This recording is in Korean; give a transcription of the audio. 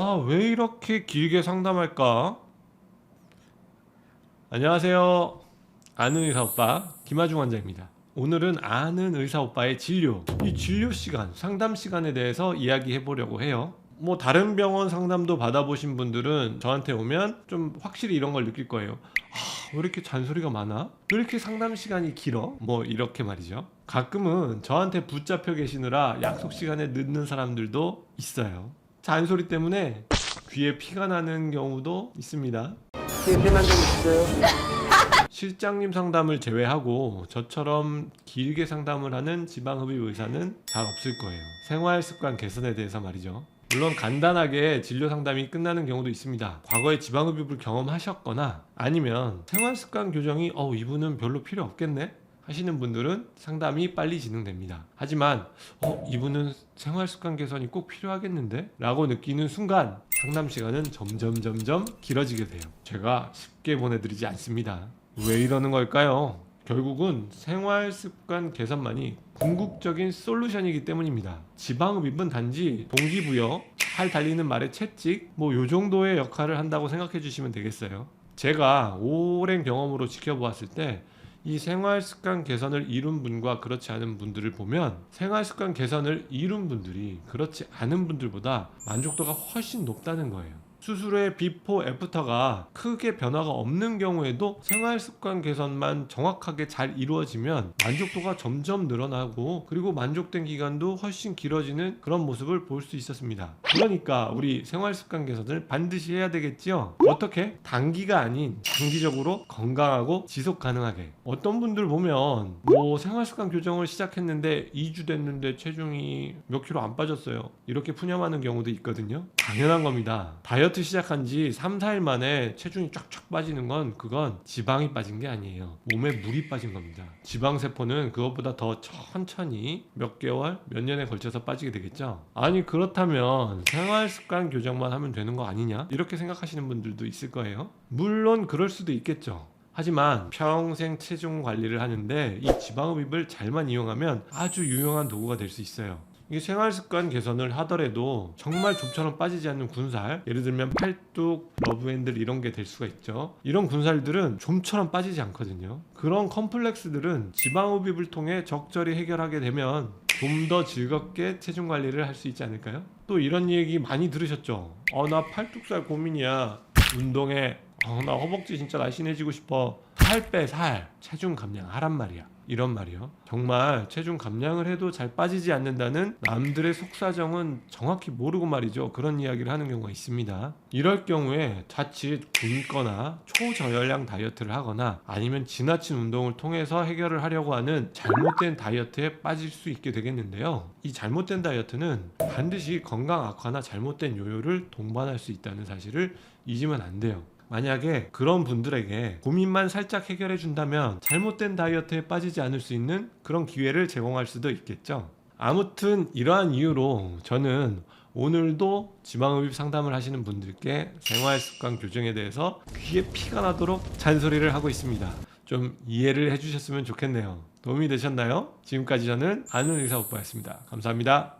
아, 왜 이렇게 길게 상담할까? 안녕하세요. 아는 의사 오빠 김하중 환자입니다. 오늘은 아는 의사 오빠의 진료, 이 진료 시간, 상담 시간에 대해서 이야기해 보려고 해요. 뭐 다른 병원 상담도 받아보신 분들은 저한테 오면 좀 확실히 이런 걸 느낄 거예요. 아, 왜 이렇게 잔소리가 많아? 왜 이렇게 상담 시간이 길어? 뭐 이렇게 말이죠. 가끔은 저한테 붙잡혀 계시느라 약속 시간에 늦는 사람들도 있어요. 잔소리 때문에 귀에 피가 나는 경우도 있습니다. 불편한 점 있어요? 실장님 상담을 제외하고 저처럼 길게 상담을 하는 지방흡입 의사는 잘 없을 거예요. 생활 습관 개선에 대해서 말이죠. 물론 간단하게 진료 상담이 끝나는 경우도 있습니다. 과거에 지방흡입을 경험하셨거나 아니면 생활 습관 교정이 어 이분은 별로 필요 없겠네 하시는 분들은 상담이 빨리 진행됩니다. 하지만 어 이분은 생활 습관 개선이 꼭 필요하겠는데? 라고 느끼는 순간 상담 시간은 점점 점점 길어지게 돼요. 제가 쉽게 보내드리지 않습니다. 왜 이러는 걸까요? 결국은 생활 습관 개선만이 궁극적인 솔루션이기 때문입니다. 지방흡입은 단지 동기부여, 잘 달리는 말의 채찍, 뭐 요 정도의 역할을 한다고 생각해 주시면 되겠어요. 제가 오랜 경험으로 지켜보았을 때 이 생활 습관 개선을 이룬 분과 그렇지 않은 분들을 보면 생활 습관 개선을 이룬 분들이 그렇지 않은 분들보다 만족도가 훨씬 높다는 거예요. 수술의 비포 애프터가 크게 변화가 없는 경우에도 생활 습관 개선만 정확하게 잘 이루어지면 만족도가 점점 늘어나고 그리고 만족된 기간도 훨씬 길어지는 그런 모습을 볼 수 있었습니다. 그러니까 우리 생활 습관 개선을 반드시 해야 되겠지요. 어떻게? 단기가 아닌 장기적으로 건강하고 지속 가능하게. 어떤 분들 보면 뭐 생활 습관 교정을 시작했는데 2주 됐는데 체중이 몇 킬로 안 빠졌어요. 이렇게 푸념하는 경우도 있거든요. 당연한 겁니다. 다이어트 시작한 지 3, 4일 만에 체중이 쫙쫙 빠지는 건 그건 지방이 빠진 게 아니에요. 몸에 물이 빠진 겁니다. 지방 세포는 그것보다 더 천천히 몇 개월, 몇 년에 걸쳐서 빠지게 되겠죠. 아니 그렇다면 생활 습관 교정만 하면 되는 거 아니냐? 이렇게 생각하시는 분들도 있을 거예요. 물론 그럴 수도 있겠죠. 하지만 평생 체중 관리를 하는데 이 지방흡입을 잘만 이용하면 아주 유용한 도구가 될 수 있어요. 이 생활 습관 개선을 하더라도 정말 좀처럼 빠지지 않는 군살, 예를 들면 팔뚝, 러브핸들 이런 게 될 수가 있죠. 이런 군살들은 좀처럼 빠지지 않거든요. 그런 컴플렉스들은 지방흡입을 통해 적절히 해결하게 되면 좀 더 즐겁게 체중 관리를 할 수 있지 않을까요? 또 이런 얘기 많이 들으셨죠? 어, 나 팔뚝살 고민이야. 운동해. 어, 나 허벅지 진짜 날씬해지고 싶어. 살 빼, 살. 체중 감량 하란 말이야. 이런 말이요. 정말 체중 감량을 해도 잘 빠지지 않는다는 남들의 속사정은 정확히 모르고 말이죠. 그런 이야기를 하는 경우가 있습니다. 이럴 경우에 자칫 굶거나 초저열량 다이어트를 하거나 아니면 지나친 운동을 통해서 해결을 하려고 하는 잘못된 다이어트에 빠질 수 있게 되겠는데요. 이 잘못된 다이어트는 반드시 건강 악화나 잘못된 요요를 동반할 수 있다는 사실을 잊으면 안 돼요. 만약에 그런 분들에게 고민만 살짝 해결해 준다면 잘못된 다이어트에 빠지지 않을 수 있는 그런 기회를 제공할 수도 있겠죠. 아무튼 이러한 이유로 저는 오늘도 지방흡입 상담을 하시는 분들께 생활 습관 교정에 대해서 귀에 피가 나도록 잔소리를 하고 있습니다. 좀 이해를 해주셨으면 좋겠네요. 도움이 되셨나요? 지금까지 저는 아는 의사 오빠였습니다. 감사합니다.